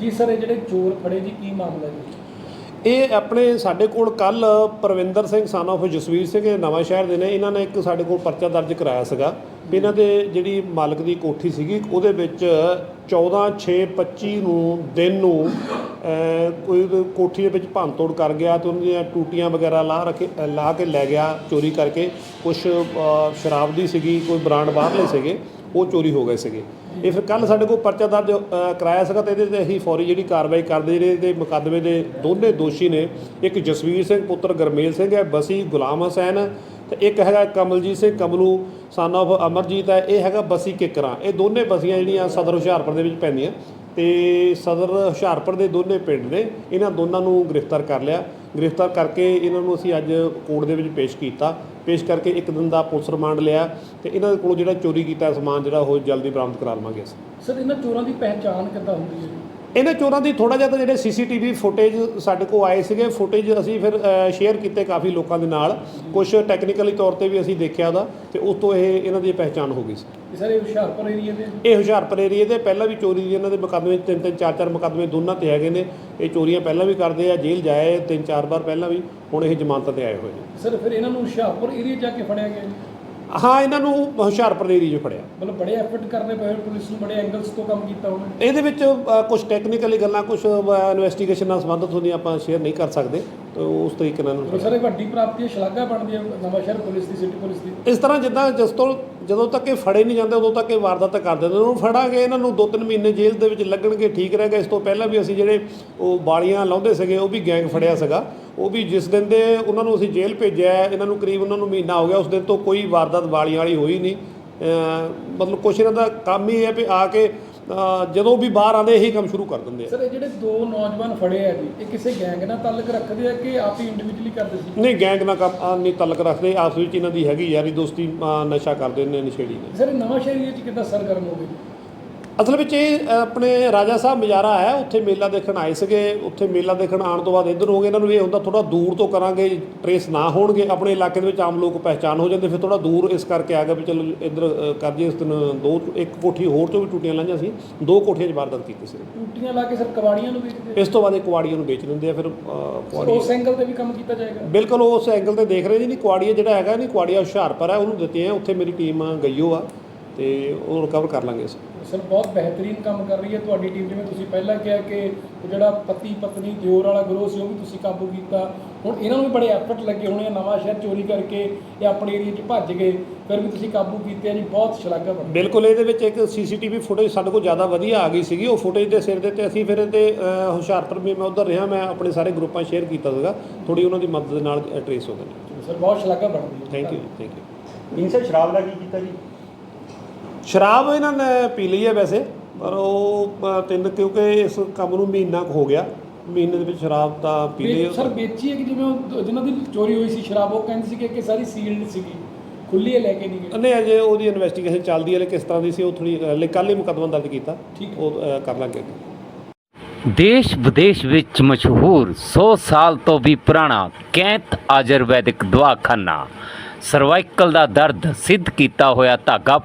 ਜੀ ਸਰ ਇਹ ਜਿਹੜੇ ਚੋਰ ਫੜੇ ਜੀ ਕੀ ਮਾਮਲਾ ਜੀ? ਇਹ ਆਪਣੇ ਸਾਡੇ ਕੋਲ ਕੱਲ ਪਰਵਿੰਦਰ ਸਿੰਘ son of ਜਸਵੀਰ ਸਿੰਘ ਇਹ ਨਵਾਂ ਸ਼ਹਿਰ ਦੇ ਨੇ। ਇਹਨਾਂ ਨੇ ਇੱਕ ਸਾਡੇ ਕੋਲ ਪਰਚਾ ਦਰਜ ਕਰਾਇਆ ਸੀਗਾ ਵੀ ਇਹਨਾਂ ਦੇ ਜਿਹੜੀ ਮਾਲਕ ਦੀ ਕੋਠੀ ਸੀਗੀ ਉਹਦੇ ਵਿੱਚ 14 6 25 ਨੂੰ ਦਿਨ ਨੂੰ ਕੋਈ ਕੋਠੀ ਦੇ ਵਿੱਚ ਭੰਨਤੋੜ ਕਰ ਗਿਆ ਤੇ ਉਹਨਾਂ ਦੀਆਂ ਟੂਟੀਆਂ ਵਗੈਰਾ ਲਾ ਰੱਖੇ ਅਹ, ਲਾ ਕੇ ਲੈ ਗਿਆ ਚੋਰੀ ਕਰਕੇ। ਕੁਝ ਸ਼ਰਾਬ ਦੀ ਸੀਗੀ ਕੋਈ ਬ੍ਰਾਂਡ ਬਾਹਰਲੇ ਸੀਗੇ। ਉਹ ਚੋਰੀ ਹੋ ਗਏ ਸੀਗੇ। ਇਹ ਫਿਰ ਕੱਲ ਸਾਡੇ ਕੋਲ ਪਰਚਾ ਦਰਜ ਅ, ਕਰਾਇਆ ਸੀਗਾ ਤੇ ਇਹਦੇ ਤੇ ਅਸੀਂ ਫੌਰੀ ਜਿਹੜੀ ਕਾਰਵਾਈ ਕਰਦੇ ਜਿਹੜੇ ਇਹਦੇ ਮੁਕੱਦਮੇ ਦੇ ਦੋਨੇ ਦੋਸ਼ੀ ਨੇ ਇੱਕ ਜਸਵੀਰ ਸਿੰਘ ਪੁੱਤਰ ਗਰਮੇਲ ਸਿੰਘ ਹੈ ਬਸੀ ਗੁਲਾਮ ਹੁਸੈਨ ਤੇ ਇੱਕ ਹੈਗਾ ਕਮਲਜੀਤ ਸਿੰਘ ਕਮਲੂ ਸਨ of ਅਮਰਜੀਤ ਹੈ ਇਹ ਹੈਗਾ ਬਸੀ ਕਿਕਰਾਂ। ਇਹ ਦੋਨੇ ਬਸੀਆਂ ਜਿਹੜੀਆਂ ਸਦਰ ਹੁਸ਼ਿਆਰਪੁਰ ਦੇ ਵਿੱਚ ਪੈਂਦੀਆਂ ਤੇ ਸਦਰ ਹੁਸ਼ਿਆਰਪੁਰ ਦੇ ਦੋਨੇ ਪਿੰਡ ਨੇ ਇਹਨਾਂ ਦੋਨਾਂ ਨੂੰ ਗ੍ਰਿਫਤਾਰ ਕਰ ਲਿਆ। ਗ੍ਰਿਫਤਾਰ ਕਰਕੇ ਇਹਨਾਂ ਨੂੰ ਅਸੀਂ ਅੱਜ ਕੋਰਟ ਦੇ ਵਿੱਚ ਪੇਸ਼ ਕੀਤਾ। ਪੇਸ਼ ਕਰਕੇ ਇੱਕ ਦਿਨ ਦਾ ਪੁਲਿਸ ਰਿਮਾਂਡ ਲਿਆ ਤੇ ਇਹਨਾਂ ਦੇ ਕੋਲੋਂ ਜਿਹੜਾ ਚੋਰੀ ਕੀਤਾ ਸਮਾਨ ਜਿਹੜਾ ਉਹ ਜਲਦੀ ਬਰਾਮਦ ਕਰਾ ਲਵਾਂਗੇ ਅਸੀਂ। ਸਰ, ਇਹਨਾਂ ਚੋਰਾਂ ਦੀ ਪਹਿਚਾਣ ਕਿੱਦਾਂ ਹੁੰਦੀ ਹੈ? ਇਹਨਾਂ ਚੋਰਾਂ ਦੀ ਥੋੜਾ ਜਿਹਾ ਤਾਂ ਜਿਹੜੇ ਸੀਸੀਟੀਵੀ ਫੁਟੇਜ ਸਾਡੇ ਕੋਲ ਆਏ ਸੀਗੇ ਫੁਟੇਜ ਅਸੀਂ ਫਿਰ ਸ਼ੇਅਰ ਕੀਤੇ ਕਾਫੀ ਲੋਕਾਂ ਦੇ ਨਾਲ। ਕੁਝ ਟੈਕਨੀਕਲੀ ਤੌਰ ਤੇ ਵੀ ਅਸੀਂ ਦੇਖਿਆ ਉਹਦਾ ਤੇ ਉਸ ਤੋਂ ਇਹ ਇਹਨਾਂ ਦੀ ਪਹਿਚਾਣ ਹੋ ਗਈ ਸੀ। ਸਰ ਇਹ ਹੁਸ਼ਿਆਰਪੁਰ ਏਰੀਆ ਦੇ? ਇਹ ਹੁਸ਼ਿਆਰਪੁਰ ਏਰੀਏ ਦੇ ਪਹਿਲਾਂ ਵੀ ਚੋਰੀ ਦੀ ਇਹਨਾਂ ਦੇ ਮੁਕੱਦਮੇ ਤਿੰਨ ਤਿੰਨ ਚਾਰ ਚਾਰ ਮੁਕੱਦਮੇ ਦੋਨਾਂ ਤੇ ਹੈਗੇ ਨੇ। ਇਹ ਚੋਰੀਆਂ ਪਹਿਲਾਂ ਵੀ ਕਰਦੇ ਆ ਜੇਲ੍ਹ ਜਾਏ ਤਿੰਨ ਚਾਰ ਵਾਰ ਪਹਿਲਾਂ ਵੀ ਹੁਣ ਇਹ ਜ਼ਮਾਨਤ ਤੇ ਆਏ ਹੋਏ ਨੇ। ਸਰ ਫਿਰ ਇਹਨਾਂ ਨੂੰ ਹੁਸ਼ਿਆਰਪੁਰ ਏਰੀਆ ਜਾ ਕੇ ਫੜਿਆ ਗਿਆ ਜੀ? ਹਾਂ ਇਹਨਾਂ ਨੂੰ ਹੁਸ਼ਿਆਰਪੁਰ ਏਰੀਏ 'ਚ ਫੜਿਆ। ਮਤਲਬ ਬੜੇ ਐਫਰਟ ਕਰਨੇ ਪਏ ਪੁਲਿਸ ਨੂੰ ਬੜੇ ਐਂਗਲਸ ਤੋਂ ਕੰਮ ਕੀਤਾ ਉਹਨੇ। ਇਹਦੇ ਵਿੱਚ ਕੁਝ ਟੈਕਨੀਕਲੀ ਗੱਲਾਂ ਕੁਝ ਇਨਵੈਸਟੀਗੇਸ਼ਨ ਨਾਲ ਸੰਬੰਧਿਤ ਹੁੰਦੀਆਂ ਆਪਾਂ ਸ਼ੇਅਰ ਨਹੀਂ ਕਰ ਸਕਦੇ ਤੇ ਉਸ ਤਰੀਕੇ ਨਾਲ ਇਹਨੂੰ ਸਰ ਇਹ ਵੱਡੀ ਪ੍ਰਾਪਤੀ ਹੈ ਸ਼ਲਾਘਾ ਬਣਦੀ ਹੈ ਨਵਾਂਸ਼ਹਿਰ ਪੁਲਿਸ ਦੀ ਸਿਟੀ ਪੁਲਿਸ ਦੀ। ਇਸ ਤਰ੍ਹਾਂ ਜਿੱਦਾਂ ਜਿਸ ਤੋਂ ਜਦੋਂ ਤੱਕ ਇਹ ਫੜੇ ਨਹੀਂ ਜਾਂਦੇ ਉਦੋਂ ਤੱਕ ਇਹ ਵਾਰਦਾਤ ਕਰ ਦਿੰਦੇ ਉਹਨੂੰ ਫੜਾਂਗੇ ਇਹਨਾਂ ਨੂੰ ਦੋ ਤਿੰਨ ਮਹੀਨੇ ਜੇਲ੍ਹ ਦੇ ਵਿੱਚ ਲੱਗਣਗੇ ਠੀਕ ਰਹੇਗਾ ਇਸ ਤੋਂ ਪਹਿਲਾਂ ਵੀ ਅਸੀਂ ਜਿਹੜੇ ਉਹ ਬਾਲੀਆਂ ਲਾਉਂਦੇ ਸੀਗੇ ਉਹ ਵੀ ਗੈਂਗ ਫੜਿਆ ਸੀਗਾ। ਉਹ ਵੀ ਜਿਸ ਦਿਨ ਦੇ ਉਹਨਾਂ ਨੂੰ ਅਸੀਂ ਜੇਲ੍ਹ ਭੇਜਿਆ ਇਹਨਾਂ ਨੂੰ ਕਰੀਬ ਉਹਨਾਂ ਨੂੰ ਮਹੀਨਾ ਹੋ ਗਿਆ ਉਸ ਦਿਨ ਤੋਂ ਕੋਈ ਵਾਰਦਾਤ ਬਾਲੀਆਂ ਵਾਲੀ ਹੋਈ ਨਹੀਂ। ਮਤਲਬ ਕੁਛ ਇਹਨਾਂ ਦਾ ਕੰਮ ਹੀ ਹੈ ਵੀ ਆ ਕੇ ਜਦੋਂ ਵੀ ਬਾਹਰ ਆਉਂਦੇ ਇਹੀ ਕੰਮ ਸ਼ੁਰੂ ਕਰ ਦਿੰਦੇ ਆ। ਸਰ ਇਹ ਜਿਹੜੇ ਦੋ ਨੌਜਵਾਨ ਫੜੇ ਆ ਜੀ ਇਹ ਕਿਸੇ ਗੈਂਗ ਨਾਲ ਤਾਲੁਕ ਰੱਖਦੇ ਆ ਕਿ ਆਪ ਹੀ ਇੰਡੀਵਿਜੂਅਲੀ ਕਰਦੇ ਸੀ? ਨਹੀਂ ਗੈਂਗ ਨਾਲ ਕੰਮ ਆ ਨਹੀਂ ਤਾਲੁਕ ਰੱਖਦੇ ਆਪਸ ਵਿੱਚ ਇਹਨਾਂ ਦੀ ਹੈਗੀ ਯਾਰੀ ਦੋਸਤੀ ਨਸ਼ਾ ਕਰਦੇ ਨੇ ਨਸ਼ੇੜੀ ਨੇ। ਸਰ ਇਹ ਨਵਾਂਸ਼ਹਿਰ ਏਰੀਆ 'ਚ ਕਿੱਦਾਂ ਸਰਗਰਮ ਹੋ ਗਏ ਅਸਲ ਵਿੱਚ ਇਹ ਆਪਣੇ ਰਾਜਾ ਸਾਹਿਬ ਮਜਾਰਾ ਹੈ ਉੱਥੇ ਮੇਲਾ ਦੇਖਣ ਆਏ ਸੀਗੇ ਉੱਥੇ ਮੇਲਾ ਦੇਖਣ ਆਉਣ ਤੋਂ ਬਾਅਦ ਇੱਧਰ ਹੋ ਗਏ ਇਹਨਾਂ ਨੂੰ ਇਹ ਹੁੰਦਾ ਥੋੜਾ ਦੂਰ ਤੋਂ ਕਰਾਂਗੇ ਟਰੇਸ ਨਾ ਹੋਣਗੇ ਆਪਣੇ ਇਲਾਕੇ ਦੇ ਵਿੱਚ ਆਮ ਲੋਕ ਪਹਿਚਾਨ ਹੋ ਜਾਂਦੇ ਫਿਰ ਥੋੜਾ ਦੂਰ ਇਸ ਕਰਕੇ ਆ ਗਿਆ ਵੀ ਚਲੋ ਇੱਧਰ ਕਰ ਜੀਏ ਇਸ ਦਿਨ ਦੋ ਇੱਕ ਕੋਠੀ ਹੋਰ ਤੋਂ ਵੀ ਟੂਟੀਆਂ ਲਾਈਆਂ ਸੀ ਦੋ ਕੋਠੀਆਂ 'ਚ ਵਾਰਦਾਤ ਕੀਤੀ ਸੀ। ਟੂਟੀਆਂ ਲਾ ਕੇ ਸਰ ਕਵਾੜੀਆਂ ਨੂੰ ਵੇਚਦੇ ਇਸ ਤੋਂ ਬਾਅਦ ਇਹ ਕੁਆੜੀਆਂ ਨੂੰ ਵੇਚ ਦਿੰਦੇ ਆ ਫਿਰ ਕੁਆੜੀ ਉਸ ਐਂਗਲ ਤੇ ਵੀ ਕੰਮ ਕੀਤਾ ਜਾਏਗਾ? ਬਿਲਕੁਲ ਉਸ ਐਂਗਲ ਤੇ ਦੇਖ ਰਹੇ ਜੀ ਨਹੀਂ ਕੁਆੜੀਆ ਜਿਹੜਾ ਹੈਗਾ ਨਹੀਂ ਕੁਆੜੀਆ ਹੁਸ਼ਿਆਰਪੁਰ ਹੈ ਉਹਨੂੰ ਦਿੱਤੇ ਆ ਉੱਥੇ ਮੇਰੀ ਟੀਮ ਗਈ ਹੋ ਆ। ਤੇ ਉਹ ਰਿਕਵਰ ਕਰ ਲਾਂਗੇ ਅਸੀਂ। ਸਰ ਬਹੁਤ ਬਿਹਤਰੀਨ ਕੰਮ ਕਰ ਰਹੀ ਹੈ ਤੁਹਾਡੀ ਟੀਮ ਜਿਵੇਂ ਤੁਸੀਂ ਪਹਿਲਾਂ ਕਿਹਾ ਕਿ ਉਹ ਜਿਹੜਾ ਪਤੀ ਪਤਨੀ ਦਿਓਰ ਵਾਲਾ ਗਰੋਹ ਸੀ ਉਹ ਵੀ ਤੁਸੀਂ ਕਾਬੂ ਕੀਤਾ। ਹੁਣ ਇਹਨਾਂ ਨੂੰ ਵੀ ਬੜੇ ਐਫਰਟ ਲੱਗੇ ਹੋਣੇ ਆ ਨਵਾਂ ਸ਼ਹਿਰ ਚੋਰੀ ਕਰਕੇ ਇਹ ਆਪਣੇ ਏਰੀਆ 'ਚ ਭੱਜ ਗਏ ਫਿਰ ਵੀ ਤੁਸੀਂ ਕਾਬੂ ਕੀਤੇ ਆ ਜੀ ਬਹੁਤ ਸ਼ਲਾਘਾ ਬਣ ਬਿਲਕੁਲ ਇਹਦੇ ਵਿੱਚ ਇੱਕ ਸੀਸੀਟੀਵੀ ਫੁਟੇਜ ਸਾਡੇ ਕੋਲ ਜ਼ਿਆਦਾ ਵਧੀਆ ਆ ਗਈ ਸੀਗੀ ਉਹ ਫੁਟੇਜ ਦੇ ਸਿਰ ਦੇ ਤੇ ਅਸੀਂ ਫਿਰ ਇਹਦੇ ਹੁਸ਼ਿਆਰਪੁਰ ਵੀ ਮੈਂ ਉਧਰ ਰਿਹਾ ਮੈਂ ਆਪਣੇ ਸਾਰੇ ਗਰੁੱਪਾਂ ਸ਼ੇਅਰ ਕੀਤਾ ਸੀਗਾ ਥੋੜੀ ਉਹਨਾਂ ਦੀ ਮਦਦ ਨਾਲ ਟਰੇਸ ਹੋ ਗਏ ਸਰ ਬਹੁਤ ਸ਼ਲਾਘਾ ਬਣਦੀ ਹੈ। ਥੈਂਕ ਯੂ ਥੈਂਕ ਯੂ ਇਨਸੇ ਸ਼ਰਾਬ ਦਾ ਕੀ ਕੀਤਾ ਜੀ? ਸ਼ਰਾਬ ਇਹਨਾਂ ਨੇ ਪੀ ਲਈ ਹੈ ਵੈਸੇ ਪਰ ਉਹ ਤਿੰਨ ਕਿਉਂਕਿ ਇਸ ਕੰਮ ਨੂੰ ਮਹੀਨਾ ਕੁ ਹੋ ਗਿਆ ਮਹੀਨੇ ਦੇ ਵਿੱਚ ਸ਼ਰਾਬ ਤਾਂ ਪੀ ਲਈ। ਸਰ ਵੇਚੀ ਹੈ ਕਿ ਜਿਵੇਂ ਉਹ ਜਿਨ੍ਹਾਂ ਦੀ ਚੋਰੀ ਹੋਈ ਸੀ ਸ਼ਰਾਬ ਉਹ ਕਹਿੰਦੇ ਸੀ ਕਿ ਸਾਰੀ ਸੀਲਡ ਸੀਗੀ ਖੁੱਲੀ ਹੈ ਲੈ ਕੇ ਨਹੀਂ ਗਏ। ਨਹੀਂ ਅਜੇ ਉਹਦੀ ਇਨਵੈਸਟੀਗੇਸ਼ਨ ਚੱਲਦੀ ਹੈ ਲੈ ਕਿਸ ਤਰ੍ਹਾਂ ਦੀ ਸੀ ਉਹ ਥੋੜੀ ਕੱਲ੍ਹ ਹੀ ਮੁਕੱਦਮਾ ਦਰਜ ਕੀਤਾ। ਠੀਕ ਉਹ ਅ, ਕਰ ਲਾਂਗੇ ਅੱਗੇ। ਦੇਸ਼ ਵਿਦੇਸ਼ ਵਿੱਚ ਮਸ਼ਹੂਰ 100 ਸਾਲ ਤੋਂ ਵੀ ਪੁਰਾਣਾ ਕੈਂਤ ਆਯੁਰਵੈਦਿਕ ਦਵਾਖਾਨਾ ਸਰਵਾਈਕਲ ਦਾ ਦਰਦ ਸਿੱਧ ਕੀਤਾ ਹੋਇਆ ਧਾਗਾ